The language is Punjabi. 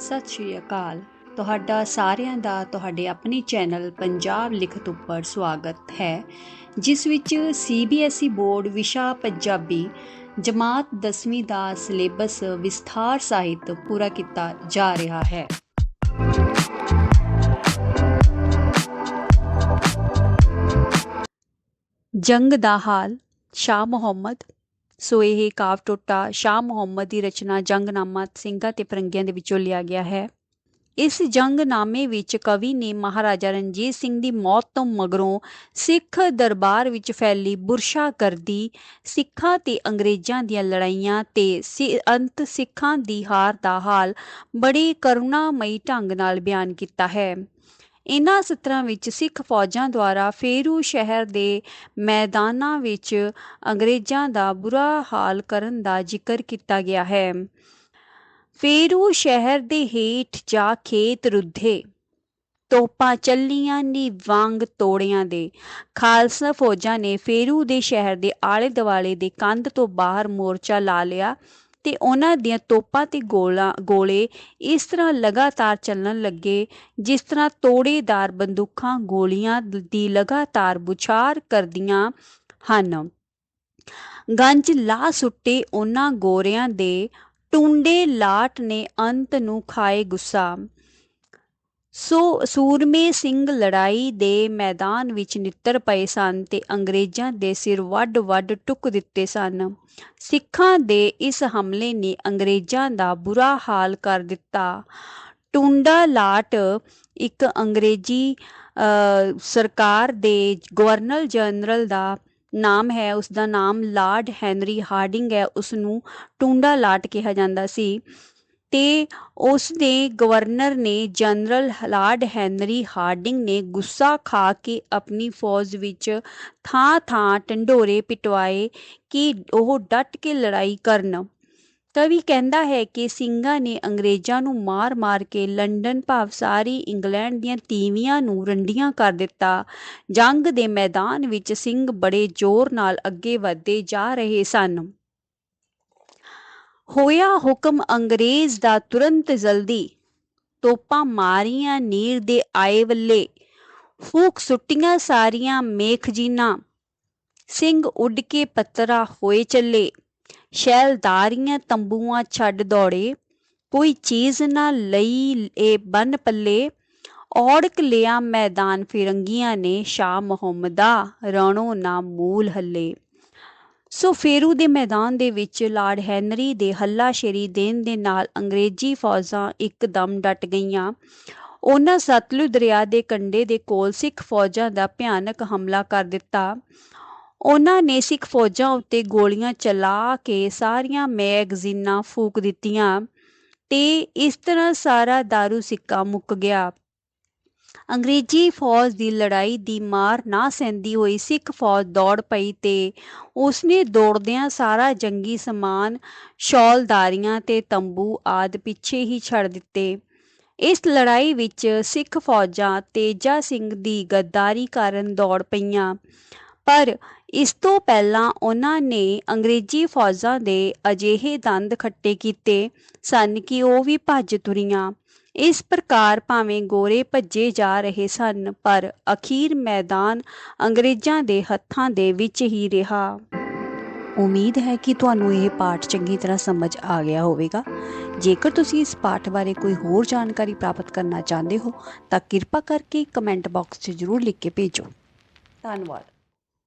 ਸਤਿ ਸ਼੍ਰੀ ਅਕਾਲ। ਤੁਹਾਡਾ ਸਾਰਿਆਂ ਦਾ ਤੁਹਾਡੇ ਆਪਣੇ ਚੈਨਲ ਪੰਜਾਬ ਲਿਖਤ ਉੱਪਰ ਸਵਾਗਤ ਹੈ, ਜਿਸ ਵਿੱਚ ਸੀਬੀਐਸਈ ਬੋਰਡ ਵਿਸ਼ਾ ਪੰਜਾਬੀ ਜਮਾਤ 10ਵੀਂ ਦਾ ਸਿਲੇਬਸ ਵਿਸਥਾਰ ਸਾਹਿਤ ਪੂਰਾ ਕੀਤਾ ਜਾ ਰਿਹਾ ਹੈ। ਜੰਗ ਦਾ ਹਾਲ, ਸ਼ਾਹ ਮੁਹੰਮਦ ਸੋ ਇਹ ਕਾਵ ਟੋਟਾ, ਸ਼ਾਹ ਮੁਹੰਮਦ ਦੀ ਰਚਨਾ ਜੰਗਨਾਮਾ ਸਿੰਘਾਂ ਤੇ ਫਰੰਗੀਆਂ ਦੇ ਵਿੱਚੋਂ ਲਿਆ ਗਿਆ ਹੈ। ਇਸ ਜੰਗਨਾਮੇ ਵਿੱਚ ਕਵੀ ਨੇ ਮਹਾਰਾਜਾ ਰਣਜੀਤ ਸਿੰਘ ਦੀ ਮੌਤ ਤੋਂ ਮਗਰੋਂ ਸਿੱਖ ਦਰਬਾਰ ਵਿੱਚ ਫੈਲੀ ਬੁਰਸ਼ਾ ਕਰਦੀ ਸਿੱਖਾਂ ਤੇ ਅੰਗਰੇਜ਼ਾਂ ਦੀਆਂ ਲੜਾਈਆਂ ਤੇ ਅੰਤ ਸਿੱਖਾਂ ਦੀ ਹਾਰ ਦਾ ਹਾਲ ਬੜੇ ਕਰੁਣਾਮਈ ਢੰਗ ਨਾਲ ਬਿਆਨ ਕੀਤਾ ਹੈ। ਇਨ੍ਹਾਂ ਸਤਰਾਂ ਵਿੱਚ ਸਿੱਖ ਫੌਜਾਂ ਦੁਆਰਾ ਫੇਰੂ ਸ਼ਹਿਰ ਦੇ ਮੈਦਾਨਾਂ ਵਿੱਚ ਅੰਗਰੇਜ਼ਾਂ ਦਾ ਬੁਰਾ ਹਾਲ ਕਰਨ ਦਾ ਜ਼ਿਕਰ ਕੀਤਾ ਗਿਆ ਹੈ। ਫੇਰੂ ਸ਼ਹਿਰ ਦੇ ਹੇਠ ਜਾ ਖੇਤ ਰੁੱਧੇ। ਤੋਪਾਂ ਚੱਲੀਆਂ ਨੀ ਵਾਂਗ ਤੋੜਿਆਂ ਦੇ। ਖਾਲਸਾ ਫੌਜਾਂ ਨੇ ਫੇਰੂ ਦੇ ਸ਼ਹਿਰ ਦੇ ਆਲੇ ਦੁਆਲੇ ਦੇ ਕੰਧ ਤੋਂ ਬਾਹਰ ਮੋਰਚਾ ਲਾ ਲਿਆ। ਤੇ ਉਹਨਾਂ ਦੀਆਂ ਤੋਪਾਂ ਤੇ ਗੋਲਾ, ਗੋਲੇ ਇਸ ਤਰ੍ਹਾਂ ਲਗਾਤਾਰ ਚੱਲਣ ਲੱਗੇ, ਜਿਸ ਤਰ੍ਹਾਂ ਤੋੜੇਦਾਰ ਬੰਦੂਕਾਂ ਗੋਲੀਆਂ ਦੀ ਲਗਾਤਾਰ ਬੁਛਾਰ ਕਰਦੀਆਂ ਹਨ। ਗੰਜ ਲਾਹ ਸੁੱਟੇ ਉਹਨਾਂ ਗੋਰਿਆਂ ਦੇ, ਟੁੰਡੇ ਲਾਟ ਨੇ ਅੰਤ ਨੂੰ ਖਾਏ ਗੁੱਸਾ। ਸੋ ਸੂਰਮੇ ਸਿੰਘ ਲੜਾਈ ਦੇ ਮੈਦਾਨ ਵਿੱਚ ਨਿੱਤਰ ਪਏ ਸਨ ਤੇ ਅੰਗਰੇਜ਼ਾਂ ਦੇ ਸਿਰ ਵੱਡ-ਵੱਡ ਟੁੱਕ ਦਿੱਤੇ ਸਨ। ਸਿੱਖਾਂ ਦੇ ਇਸ ਹਮਲੇ ਨੇ ਅੰਗਰੇਜ਼ਾਂ ਦਾ ਬੁਰਾ ਹਾਲ ਕਰ ਦਿੱਤਾ। ਟੁੰਡਾ ਲਾਟ ਇੱਕ ਅੰਗਰੇਜ਼ੀ ਸਰਕਾਰ ਦੇ ਗਵਰਨਰ ਜਨਰਲ ਦਾ ਨਾਮ ਹੈ ਉਸ ਦਾ ਨਾਮ ਲਾਰਡ ਹੈਨਰੀ ਹਾਰਡਿੰਗ ਹੈ। ਉਸ ਨੂੰ ਟੁੰਡਾ ਲਾਟ ਕਿਹਾ ਜਾਂਦਾ ਸੀ। ਤੇ ਉਸ ਦੇ ਗਵਰਨਰ ਨੇ ਜਨਰਲ ਲਾਰਡ ਹੈਨਰੀ ਹਾਰਡਿੰਗ ਨੇ ਗੁੱਸਾ ਖਾ ਕੇ ਆਪਣੀ ਫੌਜ ਵਿੱਚ ਥਾਂ-ਥਾਂ ਢੰਡੋਰੇ ਪਿਟਵਾਏ ਕਿ ਉਹ ਡਟ ਕੇ ਲੜਾਈ ਕਰਨ। ਕਵੀ ਕਹਿੰਦਾ ਹੈ ਕਿ ਸਿੰਘਾਂ ਨੇ ਅੰਗਰੇਜ਼ਾਂ ਨੂੰ ਮਾਰ-ਮਾਰ ਕੇ ਲੰਡਨ ਭਾਵ ਸਾਰੀ ਇੰਗਲੈਂਡ ਦੀਆਂ ਤੀਵੀਆਂ ਨੂੰ ਰੰਡੀਆਂ ਕਰ ਦਿੱਤਾ। ਜੰਗ ਦੇ ਮੈਦਾਨ ਵਿੱਚ ਸਿੰਘ ਬੜੇ ਜ਼ੋਰ ਨਾਲ ਅੱਗੇ ਵਧਦੇ ਜਾ ਰਹੇ ਸਨ। ਹੋਇਆ ਹੁਕਮ ਅੰਗਰੇਜ਼ ਦਾ ਤੁਰੰਤ ਜਲਦੀ। ਤੋਪਾਂ ਮਾਰੀਆਂ ਨੀਰ ਦੇ ਆਏ ਵੱਲੇ। ਫੂਕ ਸੁੱਟੀਆਂ ਸਾਰੀਆਂ ਮੇਖ ਜੀਨਾ। ਸਿੰਘ ਉੱਡ ਕੇ ਪੱਤਰਾ ਹੋਏ ਚੱਲੇ। ਸ਼ੈਲਦਾਰੀਆਂ ਤੰਬੂਆਂ ਛੱਡ ਦੌੜੇ। ਕੋਈ ਚੀਜ਼ ਨਾ ਲਈ ਏ ਬਨ ਪੱਲੇ। ਔੜਕ ਲਿਆ ਮੈਦਾਨ ਫਿਰੰਗੀਆਂ ਨੇ ਸ਼ਾਹ ਮੁਹੰਮਦਾ ਰਣੋ ਨਾ ਮੂਲ ਹੱਲੇ। ਸੋ ਫੇਰੂ ਦੇ ਮੈਦਾਨ ਦੇ ਵਿੱਚ ਲਾਰਡ ਹੈਨਰੀ ਦੇ ਹੱਲਾਸ਼ੇਰੀ ਦੇਣ ਦੇ ਨਾਲ ਅੰਗਰੇਜ਼ੀ ਫੌਜਾਂ ਇੱਕਦਮ ਡਟ ਗਈਆਂ। ਉਹਨਾਂ ਸਤਲੁਜ ਦਰਿਆ ਦੇ ਕੰਢੇ ਦੇ ਕੋਲ ਸਿੱਖ ਫੌਜਾਂ ਦਾ ਭਿਆਨਕ ਹਮਲਾ ਕਰ ਦਿੱਤਾ। ਉਹਨਾਂ ਨੇ ਸਿੱਖ ਫੌਜਾਂ ਉੱਤੇ ਗੋਲੀਆਂ ਚਲਾ ਕੇ ਸਾਰੀਆਂ ਮੈਗਜ਼ੀਨਾਂ ਫੂਕ ਦਿੱਤੀਆਂ ਤੇ ਇਸ ਤਰ੍ਹਾਂ ਸਾਰਾ दारू ਸਿੱਕਾ ਮੁੱਕ ਗਿਆ। ਅੰਗਰੇਜ਼ੀ ਫੌਜ ਦੀ ਲੜਾਈ ਦੀ ਮਾਰ ਨਾ ਸਹਿੰਦੀ ਹੋਈ ਸਿੱਖ ਫੌਜ ਦੌੜ ਪਈ ਤੇ ਉਸਨੇ ਦੌੜਦਿਆਂ ਸਾਰਾ ਜੰਗੀ ਸਮਾਨ, ਸ਼ੌਲਦਾਰੀਆਂ ਤੇ ਤੰਬੂ ਆਦਿ ਪਿੱਛੇ ਹੀ ਛੱਡ ਦਿੱਤੇ। ਇਸ ਲੜਾਈ ਵਿੱਚ ਸਿੱਖ ਫੌਜਾਂ ਤੇਜਾ ਸਿੰਘ ਦੀ ਗੱਦਾਰੀ ਕਾਰਨ ਦੌੜ ਪਈਆਂ। ਪਰ ਇਸ ਤੋਂ ਪਹਿਲਾਂ ਉਹਨਾਂ ਨੇ ਅੰਗਰੇਜ਼ੀ ਫੌਜਾਂ ਦੇ ਅਜਿਹੇ ਦੰਦ ਖੱਟੇ ਕੀਤੇ ਸਨ ਕਿ ਉਹ ਵੀ ਭੱਜ ਤੁਰੀਆਂ। ਇਸ ਪ੍ਰਕਾਰ ਭਾਵੇਂ ਗੋਰੇ ਭੱਜੇ ਜਾ ਰਹੇ ਸਨ, ਪਰ ਅਖੀਰ ਮੈਦਾਨ ਅੰਗਰੇਜ਼ਾਂ ਦੇ ਹੱਥਾਂ ਦੇ ਵਿੱਚ ਹੀ ਰਿਹਾ। ਉਮੀਦ ਹੈ ਕਿ ਤੁਹਾਨੂੰ ਇਹ ਪਾਠ ਚੰਗੀ ਤਰ੍ਹਾਂ ਸਮਝ ਆ ਗਿਆ ਹੋਵੇਗਾ। ਜੇਕਰ ਤੁਸੀਂ ਇਸ ਪਾਠ ਬਾਰੇ ਕੋਈ ਹੋਰ ਜਾਣਕਾਰੀ ਪ੍ਰਾਪਤ ਕਰਨਾ ਚਾਹੁੰਦੇ ਹੋ, ਤਾਂ ਕਿਰਪਾ ਕਰਕੇ ਕਮੈਂਟ ਬਾਕਸ 'ਚ ਜ਼ਰੂਰ ਲਿਖ ਕੇ ਭੇਜੋ। ਧੰਨਵਾਦ।